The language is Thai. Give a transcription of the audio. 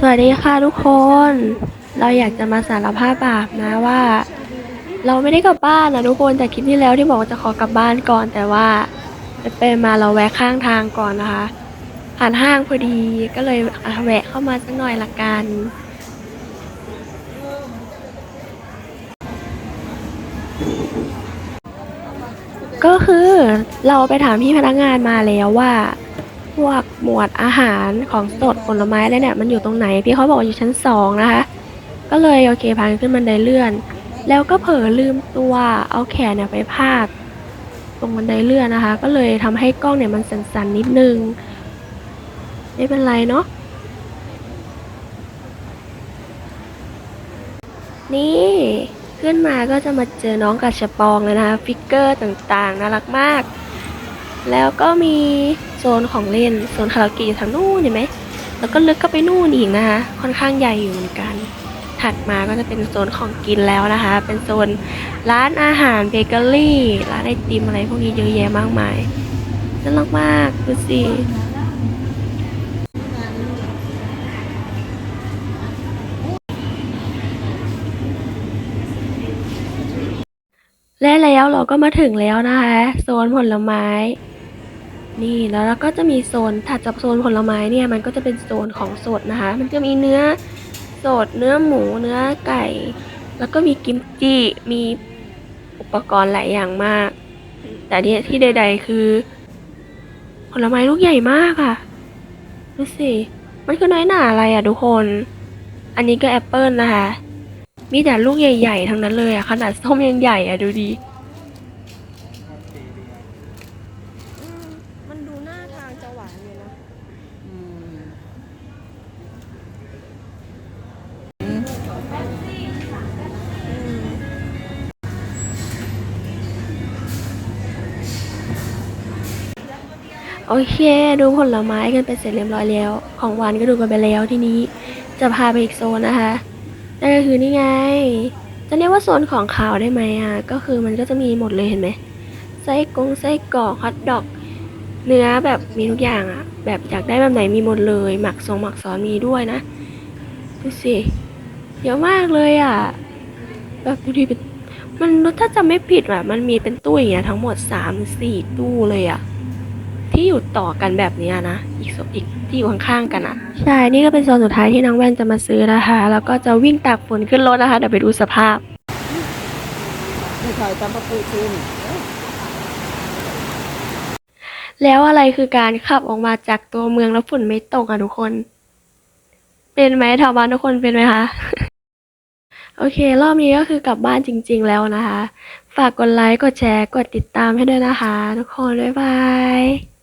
สวัสดีค่ะทุกคน เราอยากจะมาสารภาพบาปนะว่า เราไม่ได้กลับบ้านนะทุกคนจากคลิปที่แล้วที่บอกว่าจะขอกลับบ้านก่อน แต่ว่าไปมาเราแวะข้างทางก่อนนะคะ ผ่านห้างพอดีก็เลยแวะเข้ามาสักหน่อยละกันก็คือเราไปถามพี่พนักงานมาแล้วว่า พวกหมวดอาหารของสดผลไม้อะไรเนี่ยมันอยู่ตรงไหนพี่เขาบอกว่าอยู่ชั้นสองนะคะ ก็เลยโอเคพาขึ้นบันไดเลื่อน แล้วก็เผลอลืมตัวเอาแขนเนี่ยไปพาด ตรงบันไดเลื่อนนะคะ ก็เลยทำให้กล้องเนี่ยมันสั่นๆนิดนึง ไม่เป็นไรเนาะนี่ขึ้นมาก็จะมาเจอน้องกัชปองเลยนะคะฟิกเกอร์ต่างๆน่ารักมาก แล้วก็มี นของเล่น โซนคาราโอเกะอยู่ทางนู้นเห็นไหม แล้วก็ลึกเข้าไปนู่นอีกนะคะ ค่อนข้างใหญ่อยู่เหมือนกัน ถัดมาก็จะเป็นโซนของกินแล้วนะคะ เป็นโซนร้านอาหารเบเกอรี่ร้านไอติมอะไรพวกนี้เยอะแยะมากมายน่ารักมากดูสิและแล้วเราก็มาถึงแล้วนะคะ โซนผลไม้ นี่แล้วเราก็จะมีโซนถัดจากโซนผลไม้เนี่ยมันก็จะเป็นโซนของสดนะคะ มันจะมีเนื้อสดเนื้อหมูเนื้อไก่ แล้วก็มีกิมจิมีอุปกรณ์หลายอย่างมาก แต่เนี่ยที่ใด ๆ คือ ผลไม้ลูกใหญ่มากอะดูสิมันคือน้อยหนาอะไรอะทุกคน อันนี้ก็แอปเปิลนะคะ มีแต่ลูกใหญ่ ๆทั้งนั้นเลยอะขนาดส้มยังใหญ่อะดูดี โอเคดูผลไม้กันไปเสร็จเรียบร้อยแล้ว ของหวานก็ดูกันไปแล้วทีนี้ จะพาไปอีกโซนนะคะนั่นก็คือนี่ไง จะเรียกว่าโซนของขาวได้ไหมอะก็คือมันก็จะมีหมดเลยเห็นไหมไส้กงไส้กรอกฮอทดอก เนื้อแบบมีทุกอย่างอะ แบบอยากได้แบบไหนมีหมดเลย หมักทรงหมักซอสมีด้วยนะดูสิเยอะมากเลยอะแบบดูดิเป็นมันถ้าจำไม่ผิดอะมันมีเป็นตู้อย่างเงี้ยทั้งหมดสามสี่ตู้เลยอะ ที่อยู่ต่อกันแบบเนี้ยนะ อีกโซอีกที่อยู่ข้างๆกันอะ ใช่ นี่ก็เป็นโซนสุดท้ายที่น้องแว่นจะมาซื้อนะคะ แล้วก็จะวิ่งตากฝนขึ้นรถนะคะ เดี๋ยวไปดูสภาพนี่ถ่ายตามประตูคืนแล้วอะไรคือการขับออกมาจากตัวเมืองแล้วฝนไม่ตกอะทุกคน เป็นไหมแถวบ้านทุกคนเป็นไหมคะ โอเค รอบนี้ก็คือกลับบ้านจริง ๆ แล้วนะคะ ฝากกดไลค์ กดแชร์ กดติดตามให้ด้วยนะคะ ทุกคน บ๊ายบาย